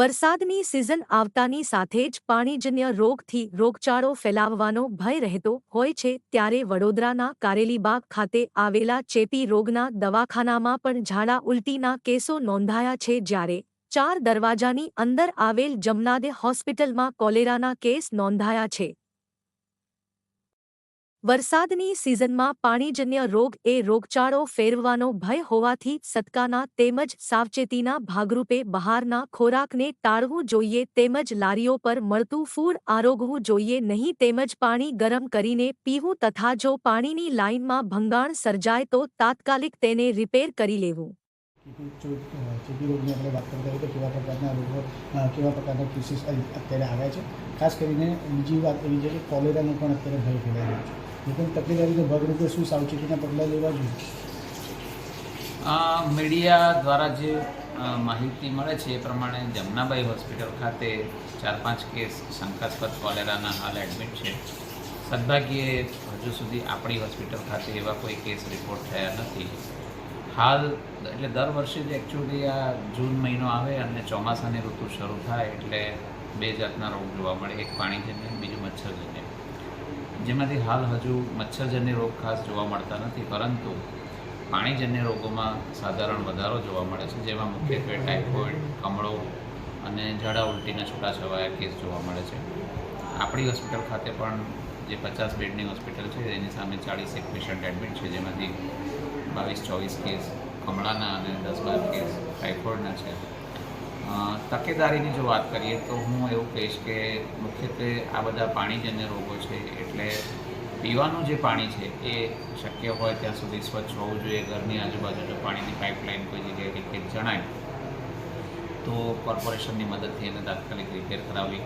વરસાદની સિઝન આવતાની સાથે જ પાણીજન્ય રોગથી રોગચાળો ફેલાવવાનો ભય રહેતો હોય છે, ત્યારે વડોદરાના કારેલીબાગ ખાતે આવેલા ચેપી રોગના દવાખાનામાં પણ ઝાડા ઉલટીના કેસો નોંધાયા છે, જ્યારે ચાર દરવાજાની અંદર આવેલ જમનાદે હોસ્પિટલમાં કોલેરાના કેસ નોંધાયા છે. વરસાદની સિઝનમાં પાણીજન્ય રોગ એ રોગચાળો ફેરવવાનો ભય હોવાથી સત્કાના તેમજ સાવચેતીના ભાગરૂપે બહારના ખોરાકને ટાળવું જોઈએ તેમજ લારીઓ પર મળતું ફૂડ આરોગવું જોઈએ નહીં તેમજ પાણી ગરમ કરીને પીવું તથા જો પાણીની લાઇનમાં ભંગાણ સર્જાય તો તાત્કાલિક તેને રિપેર કરી લેવું. ચેપી રોગની આપણે વાત કરતા હોઈએ તો કેવા પ્રકારના રોગો કેવા પ્રકારના કેસીસ અત્યારે આવ્યા છે? ખાસ કરીને બીજી વાત એવી છે કે કોલેરાનો પણ અત્યારે ભય ફેલાઈ રહ્યો છે. પણ તકેદારીના ભાગરૂપે શું સાવચેતીના પગલાં લેવા જોઈએ? મીડિયા દ્વારા જે માહિતી મળે છે એ પ્રમાણે જમનાબાઈ હોસ્પિટલ ખાતે ચાર પાંચ કેસ શંકાસ્પદ કોલેરાના હાલ એડમિટ છે. સદભાગ્યે હજુ સુધી આપણી હોસ્પિટલ ખાતે એવા કોઈ કેસ રિપોર્ટ થયા નથી. હાલ, એટલે દર વર્ષે જ એકચ્યુઅલી આ જૂન મહિનો આવે અને ચોમાસાની ઋતુ શરૂ થાય એટલે બે જાતના રોગ જોવા મળે, એક પાણીજન્ય બીજું મચ્છરજન્ય જેમાંથી હાલ હજુ મચ્છરજન્ય રોગ ખાસ જોવા મળતા નથી, પરંતુ પાણીજન્ય રોગોમાં સાધારણ વધારો જોવા મળે છે, જેમાં મુખ્યત્વે ટાઇફોઇડ, કમળો અને ઝાડા ઉલટીના છૂટાછવાયા કેસ જોવા મળે છે. આપણી હોસ્પિટલ ખાતે પણ જે પચાસ બેડની હોસ્પિટલ છે, એની સામે ચાળીસ એક પેશન્ટ એડમિટ છે, જેમાંથી બાવીસ ચોવીસ કેસ કમળાના અને દસ બાર કેસ ટાઇફોઇડના છે. તકેદારીની જો વાત કરીએ તો હું એવું કહીશ કે મુખ્યત્વે આ બધા પાણીજન્ય રોગો છે, એટલે પીવાનું જે પાણી છે એ શક્ય હોય ત્યાં સુધી સ્વચ્છ હોવું જોઈએ. ઘરની આજુબાજુ જો પાણીની પાઇપલાઇન કોઈ જગ્યાએ લીકેજ જણાય, તો કોર્પોરેશનની મદદથી એને તાત્કાલિક રિપેર કરાવવી.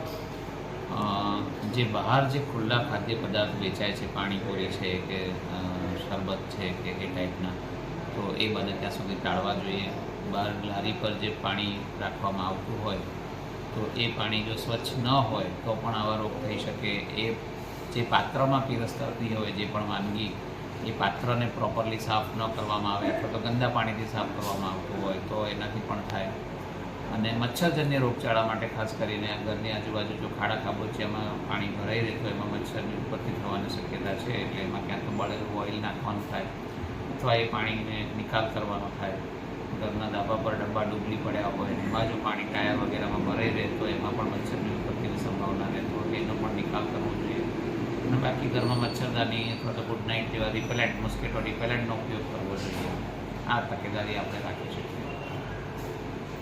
જે બહાર જે ખુલ્લા ખાદ્ય પદાર્થ વેચાય છે, પાણીપુરી છે કે શરબત છે કે એ ટાઈપના તો એ બને ત્યાં સુધી ટાળવા જોઈએ. બહાર લારી પર જે પાણી રાખવામાં આવતું હોય, તો એ પાણી જો સ્વચ્છ ન હોય, તો પણ આવા રોગ થઈ શકે. એ જે પાત્રમાં પીરસતાતી હોય, જે પણ વાનગી, એ પાત્રને પ્રોપરલી સાફ ન કરવામાં આવે, અથવા તો ગંદા પાણીથી સાફ કરવામાં આવતું હોય, તો એનાથી પણ થાય. અને મચ્છરજન્ય રોગચાળા માટે ખાસ કરીને ઘરની આજુબાજુ જો ખાડા ખાબોચિયામાં પાણી ભરાઈ રહે, તો એમાં મચ્છરની ઉત્પત્તિ થવાની શક્યતા છે, એટલે એમાં ક્યાં તો બળેલું ઓઇલ નાખવાનું થાય. અથવા એ પાણીને નિકાલ કરવાનો થાય. ઘરના ધાબા પર ડબ્બા ડૂબલી પડ્યા હોય, એમાં જો પાણી ટાયર વગેરેમાં ભરાઈ રહે તો એમાં પણ મચ્છરની ઉત્પત્તિની સંભાવના રહે તો એનો પણ નિકાલ કરવો જોઈએ. અને બાકી ઘરમાં મચ્છરદાની અથવા તો ગુડ નાઇટ જેવા રિપેલેન્ટ મોસ્કેટો રિપેલેન્ટનો ઉપયોગ કરવો જોઈએ. આ તકેદારી આપણે રાખી શકીએ.